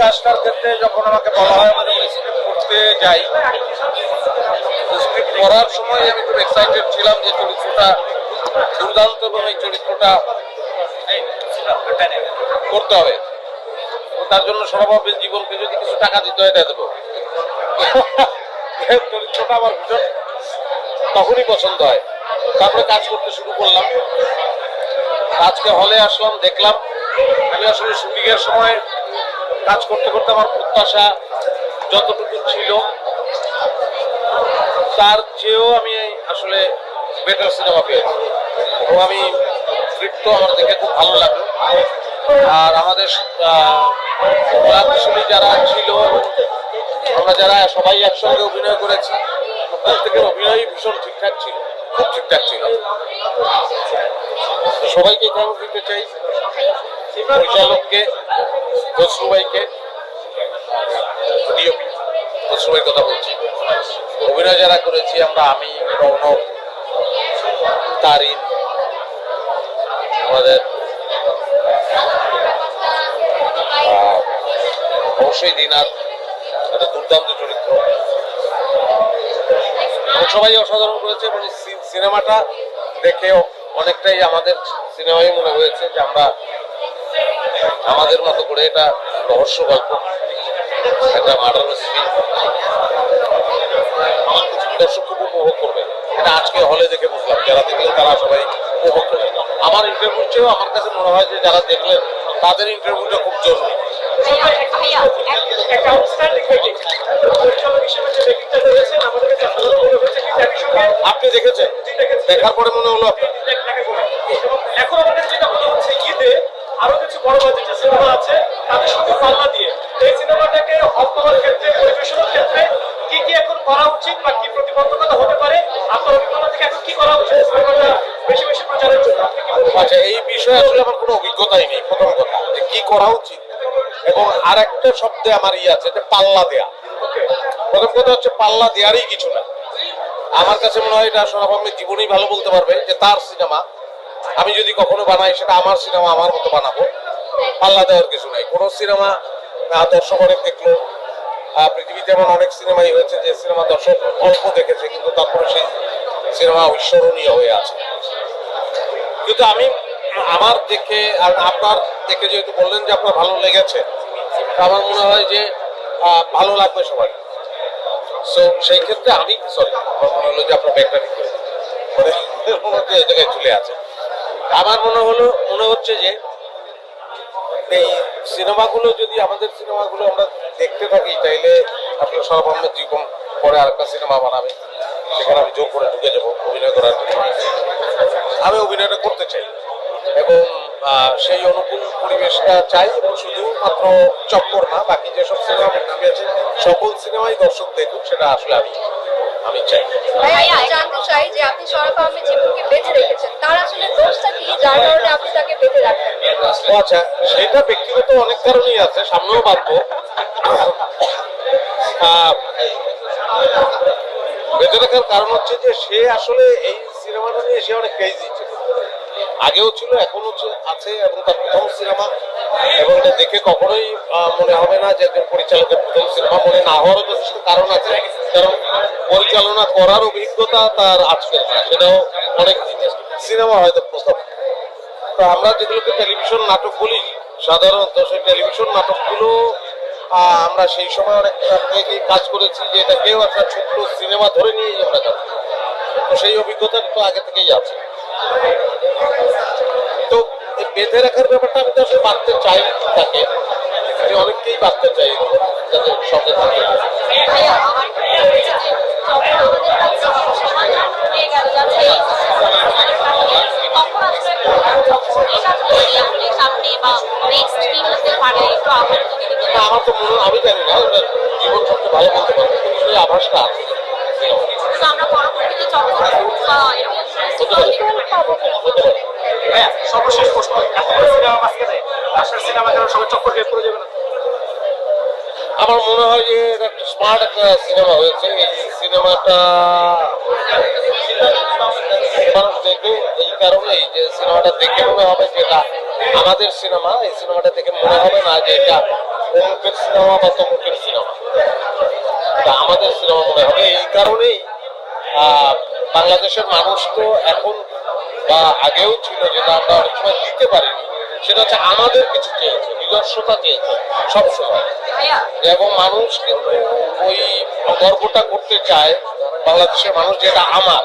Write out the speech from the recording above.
কাজটার ক্ষেত্রে যখন আমাকে বলা হয়, আমি যখন স্ক্রিপ্ট করতে যাই স্ক্রিপ্ট করার সময় আমি খুব এক্সাইটেড ছিলাম যে চরিত্রটা, দুর্দান্ত এবং এই চরিত্রটা করতে হবে। তার জন্য সৌরভের জীবনকে যদি কিছু টাকা দিতে হয় দেবো। চরিত্রটা আমার ভীষণ তখনই পছন্দ হয়। তারপরে কাজ করতে শুরু করলাম। আজকে হলে আসলাম, দেখলাম। আমি আসলে শুটিং এর সময় কাজ করতে করতে আমার প্রত্যাশা যতটুকু ছিল, তার চেয়েও আমি আসলে বেটার সিনেমা পেয়েছি। এবং আমি তো আমার দেখে খুব ভালো লাগল। আর আমাদের কলাকুশলী যারা ছিল, আমরা যারা সবাই একসঙ্গে অভিনয় করেছি প্রত্যেকের অভিনয় ভীষণ ঠিকঠাক ছিল, খুব ঠিকঠাক ছিল। সবাইকে থ্যাংক দিতে চাই। পরিচালককে খসরুভাইকে ডিওপি খসরুভাইয়ের কথা বলছি। অভিনয় যারা করেছি আমরা, আমি রৌনক তারিন, আমাদের অবশ্যই দিনার একটা দুর্দান্ত চরিত্র। সবাই অসাধারণ করেছে এবং সি- সিনেমাটা দেখে অনেকটাই আমাদের সিনেমাই মনে হয়েছে যে আমরা আমাদের মতো করে এটা রহস্য গল্প একটা মার্ডার মিস্ট্রি দর্শক খুব উপভোগ করবে। এটা আজকে হলে দেখে বুঝলাম যারা দেখলে তারা সবাই উপভোগ করবে। আমার ইন্টারভিউ চেয়েও আমার কাছে মনে হয় যে যারা দেখলেন তাদের ইন্টারভিউটা খুব জরুরি। আপনি দেখেছেন। দেখার পরে মনে হলো আপনার। আরও কিছু বড় বাজেটের সিনেমা আছে, তাদের সঙ্গে পাল্লা দিয়ে। এই সিনেমাটাকে হল ক্ষেত্রে পরিবেশনের ক্ষেত্রে কি কি এখন করা উচিত বা কি প্রতিবন্ধকতা হতে পারে? আপনার অভিজ্ঞতা থেকে এখন কি করা উচিত? সিনেমাটা বেশি বেশি প্রচারের জন্য? আচ্ছা এই বিষয়ে আসলে আমার কোনো অভিজ্ঞতাই নেই, প্রথম কথা, যে কি করা উচিত। এবং আর একটা শব্দে আমার ইয়ে আছে, যে পাল্লা দেয়া। প্রথম কথা হচ্ছে, পাল্লা দেওয়ারই কিছু না। আমার কাছে মনে হয় এটা সরব আহমেদ জীবনেই ভালো বলতে পারবে যে তার সিনেমা আমি যদি কখনো বানাই, সেটা আমার সিনেমা আমার মতো বানাবো। পাল্লা দেওয়ার কিছু নাই। কোনো সিনেমা দর্শক অনেক দেখল। পৃথিবীতে এমন অনেক সিনেমাই হয়েছে যে সিনেমা দর্শক অল্প দেখেছে, কিন্তু তারপরে সেই সিনেমা ঐশ্বরণীয় হয়ে আছে। কিন্তু আমি, আমার দেখে আর আপনার দেখে যেহেতু বললেন যে আপনার ভালো লেগেছে, আমার মনে হয় যে ভালো লাগবে সবাই সো সেই ক্ষেত্রে আমি সরি আমার মনে হলো যে আপনার ব্যাগটা ঠিক করে মানে জায়গায় ঝুলে আছে। আমার মনে হলো, মনে হচ্ছে যে, এই সিনেমাগুলো যদি আমাদের সিনেমাগুলো আমরা দেখতে থাকি, তাইলে আপনার সরব আহমেদ জীবন পরে আরেকটা সিনেমা বানাবে। সেখানে আমি জোর করে ঢুকে যাব, অভিনয় করার আমি অভিনয়টা করতে চাই। এবং সেই অনুকূল পরিবেশটা চাই, এবং শুধুমাত্র চক্কর না, বাকি যেসব সিনেমা মুক্তি আছে, সকল সিনেমাই দর্শক দেখুক, সেটা আসলে আমি আমি চাই। চাই যে আপনি শরফ আহমেদ জীবনকে বেঁধে রেখেছেন তার আসলে দোষটা কি যার কারণে আপনি তাকে বেঁধে রাখেন আচ্ছা সেটা ব্যক্তিগত অনেক কারণেই আছে সামনেও আহ, বেঁধে রাখার কারণ হচ্ছে যে সে আসলে এই সিনেমাটা নিয়ে সে অনেক ক্রেজি আগেও ছিল এখনও ছে- আছে এবং তার প্রথম সিনেমা। এবং এটা দেখে কখনোই মনে হবে না যে একজন পরিচালকের প্রথম সিনেমা। মনে না হওয়ার যথেষ্ট কারণ আছে কারণ পরিচালনা করার অভিজ্ঞতা তার আজকের না সেটাও অনেক সিনেমা হয়তো প্রথম। তো আমরা যেগুলোকে টেলিভিশন নাটক বলি, সাধারণত সেই টেলিভিশন নাটকগুলো আমরা সেই সময় অনেক কাজ করেছি যে এটাকেও একটা ছোট্ট সিনেমা ধরে নিয়েই আমরা কাজ তো সেই অভিজ্ঞতা তো আগে থেকেই আছে। তো বেঁধে রাখার ব্যাপারটা আমি তো আসলে বাঁধতে চাই তাকে আমি অনেককেই বাঁধতে চাই, যাদের সঙ্গে থাকে। আমার তো মনে আমি জানি না জীবন সবচেয়ে ভালো বলতে পারব কিন্তু সেই আভাসটা আছে হ্যাঁ সর্বশেষ প্রশ্ন সিনেমা মাঝখানে আসলে সিনেমা কেন সবাই চক্কর খেয়ে পড়ে যাবে না? আমার মনে হয় যে এটা একটা স্মার্ট একটা সিনেমা হয়েছে এই সিনেমাটা মানুষ দেখবে এই কারণেই যে সিনেমাটা দেখে মনে হবে যে এটা আমাদের সিনেমা, এই সিনেমাটা দেখে মনে হবে না যে এটা অমুকের সিনেমা বা তমুকের সিনেমা। আমাদের সিনেমা মনে হবে। এই কারণেই বাংলাদেশের মানুষ তো এখন বা আগেও ছিল যেটা আমরা অনেক সময় দিতে পারিনি, সেটা হচ্ছে আমাদের কিছু চেয়েছে, নিজস্বতা চেয়েছে, সবসময়। এবং মানুষ কিন্তু ওই গর্বটা করতে চায় বাংলাদেশের মানুষ যেটা আমার।